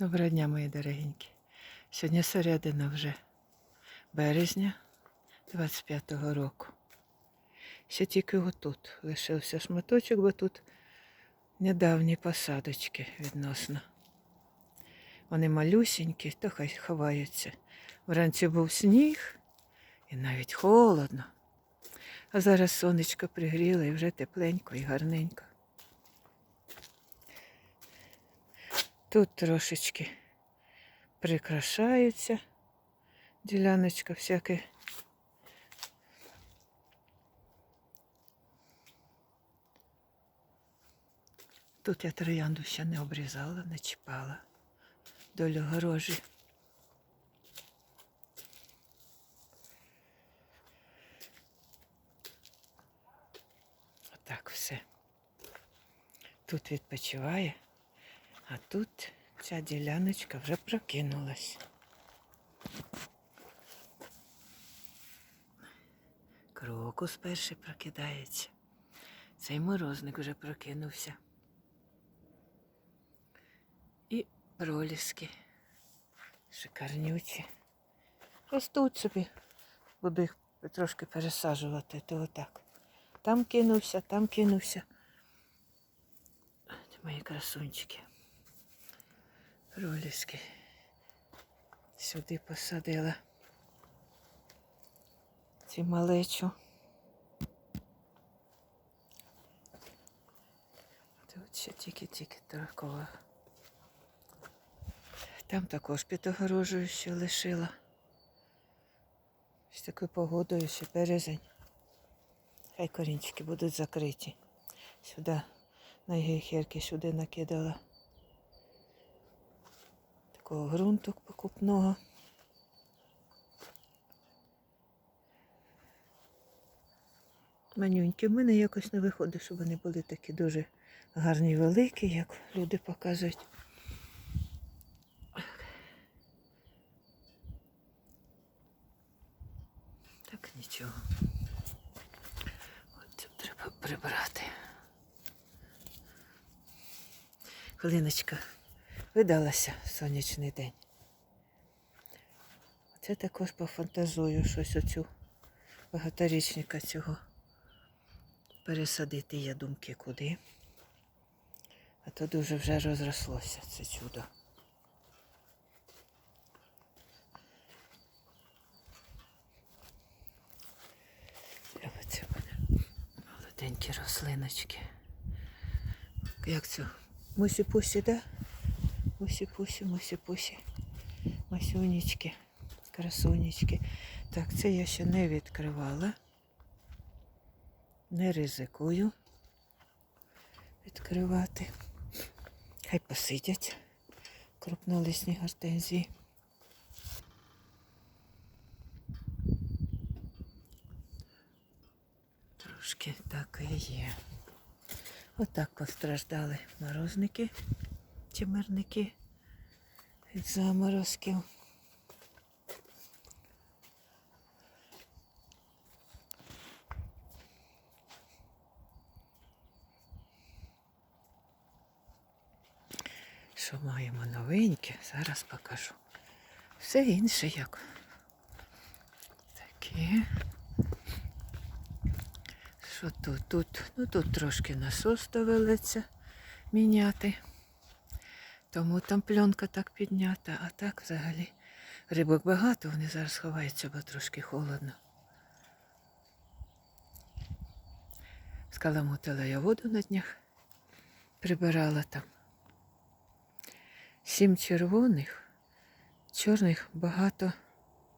Доброго дня, мої дорогенькі. Сьогодні середина вже березня 25-го року. Ще тільки отут лишився шматочок, бо тут недавні посадочки відносно. Вони малюсінькі, то хай ховаються. Вранці був сніг і навіть холодно. А зараз сонечко пригріло і вже тепленько і гарненько. Тут трошечки прикрашаються. Діляночка всяке. Тут я троянду ще не обрізала, не чіпала. Долю горожі. Отак все. Тут відпочиває. А тут ця діляночка вже прокинулась. Крокус перший прокидається. Цей морозник вже прокинувся. І проліски. Шикарнючі. Ростуть собі. Буду їх трошки пересаджувати, то отак. Там кинувся, там кинувся. От Мої красунчики. Проліски. Сюди посадила ці малечу. Тут ще тільки-тільки торкова. Там також під огорожею ще лишила. З такою погодою ще березень. Хай корінчики будуть закриті. Сюди на гейхерки сюди накидала такого ґрунту покупного. Манюньки. В мене якось не виходить, щоб вони були такі дуже гарні, великі, як люди показують. Так нічого. От треба прибрати. Хвилиночка видалася сонячний день. Це також пофантазую щось оцю багаторічника цього пересадити є думки куди. А то дуже вже розрослося це чудо. Оце мене молоденькі рослиночки. Як це? Мусі-пусі, да? Мусі-пусі, мусі-пусі. Масюнечки, красунечки. Так, це я ще не відкривала. Не ризикую відкривати. Хай посидять крупнолисні гортензії. Трошки так і є. Отак постраждали морозники мирники від заморозків. Що маємо новеньке, зараз покажу. Все інше як. Таке. Що тут? Тут, ну тут трошки насос довелеться міняти. Тому там пленка так піднята, а так взагалі рибок багато, вони зараз ховаються, бо трошки холодно. Скаламутила я воду на днях, прибирала там. Сім червоних, чорних багато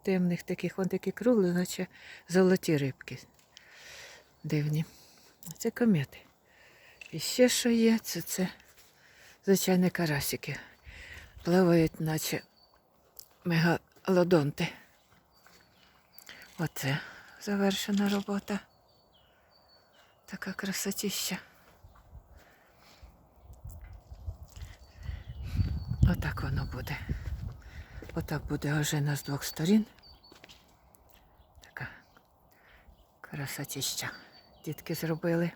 темних таких, вон такі кругли, наче золоті рибки. Дивні. Це комети. І ще що є, це, це звичайні карасики. Плавають, наче мегалодонти. Оце завершена робота. Така красотища. Отак воно буде. Отак буде ожина з двох сторін. Така красотища. Дітки зробили.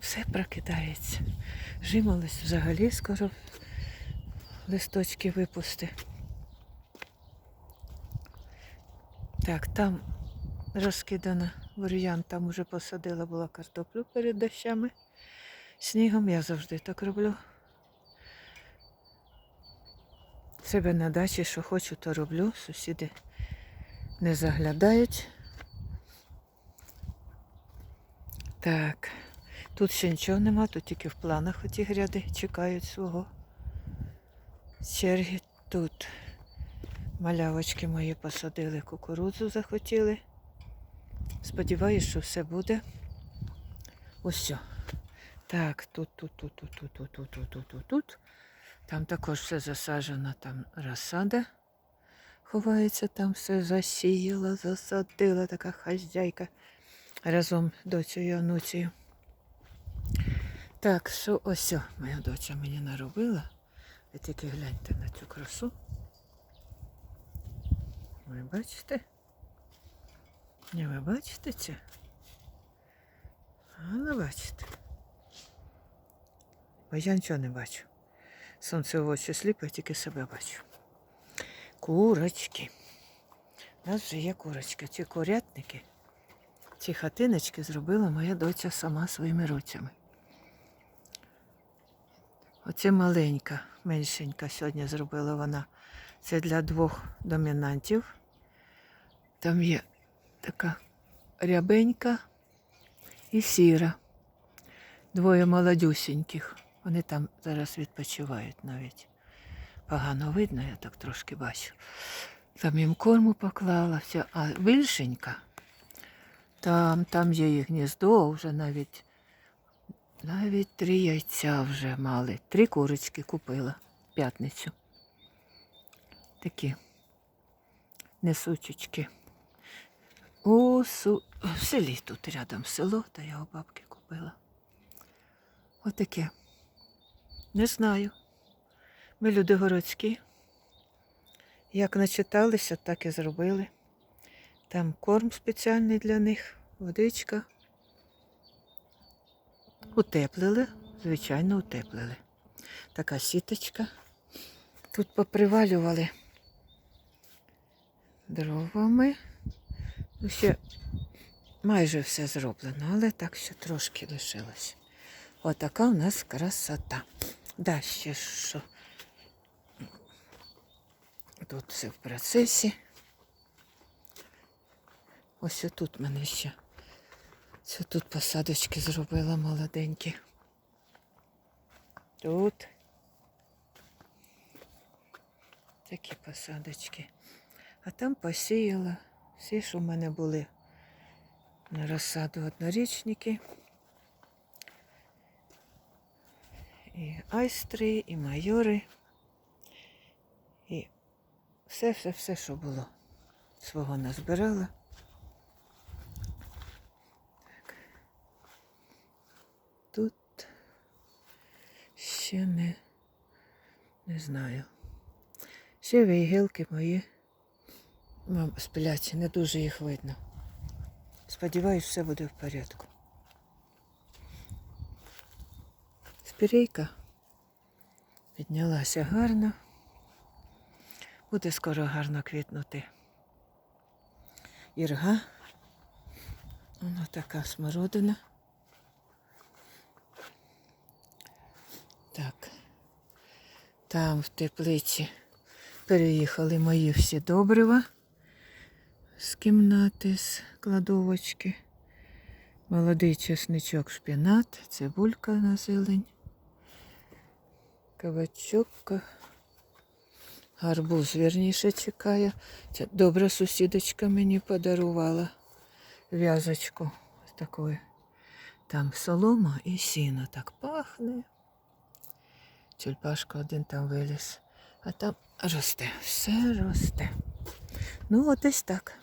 Все прокидається. Жимолось взагалі скоро листочки випусти. Так, там розкидана бур'ян, там уже посадила була картоплю перед дощами. Снігом я завжди так роблю. Себе на дачі, що хочу, то роблю. Сусіди не заглядають. Так, тут ще нічого нема, тут тільки в планах оті гряди чекають свого черги. Тут малявочки мої посадили, кукурудзу захотіли. Сподіваюсь, що все буде. Ось. Так, тут, тут, тут, тут, тут, тут, тут, тут, тут, тут, тут. Там також все засаджено, там розсада ховається, там все засіяла, засадила така хазяйка разом доцею онуцією. Так, що ось моя доча мені наробила. Ви тільки гляньте на цю красу. Ви бачите? Ні, ви бачите це? А не бачите. Бо я нічого не бачу. Сонце в очі сліпить, тільки себе бачу. Курочки. У нас вже є курочки. Ці курятники, ці хатиночки зробила моя доча сама своїми руцями. Оце маленька, меншенька сьогодні зробила вона. Це для двох домінантів. Там є така рябенька і сіра. Двоє молодюсіньких. Вони там зараз відпочивають навіть. Погано видно, я так трошки бачу. Там їм корму поклала, все. а більшенька. Там, там є їх гніздо, вже навіть, навіть три яйця вже мали. Три курочки купила в п'ятницю. Такі несучечки. У су... в селі тут рядом село, та я у бабки купила. Отаке. Не знаю. Ми люди городські. Як начиталися, так і зробили. Там корм спеціальний для них, водичка. Утеплили, звичайно, утеплили. Така сіточка. Тут попривалювали дровами. Ну, ще майже все зроблено, але так ще трошки лишилось. Отака у нас красота. Да, ще що. Тут все в процесі. Ось тут мене ще. Це тут посадочки зробила молоденькі. Тут. Такі посадочки. А там посіяла всі, що в мене були на розсаду однорічники. І айстри, і майори. І все-все-все, що було. Свого назбирала. Тут ще не, не знаю. Ще вигілки мої сплять, не дуже їх видно. Сподіваюсь, все буде в порядку. Спірейка піднялася гарно. Буде скоро гарно квітнути. Ірга. Воно така смородина. Так. Там в теплиці переїхали мої всі добрива з кімнати, з кладовочки. Молодий чесничок, шпінат, цибулька на зелень, кабачок, гарбуз вірніше чекає. Ця добра сусідочка мені подарувала в'язочку з такої. Там солома і сіно так пахне. Тюльпашка один там виліз, а там росте, все росте. Ну, от десь так.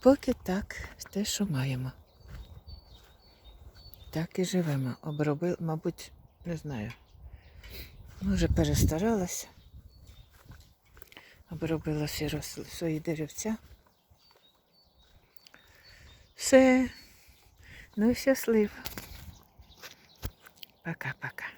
Поки так, те, що маємо. Так і живемо. Обробив, мабуть, не знаю. Може, перестаралася. Обробила всі росли, свої деревця. Все. Ну щаслив. Пока-пока.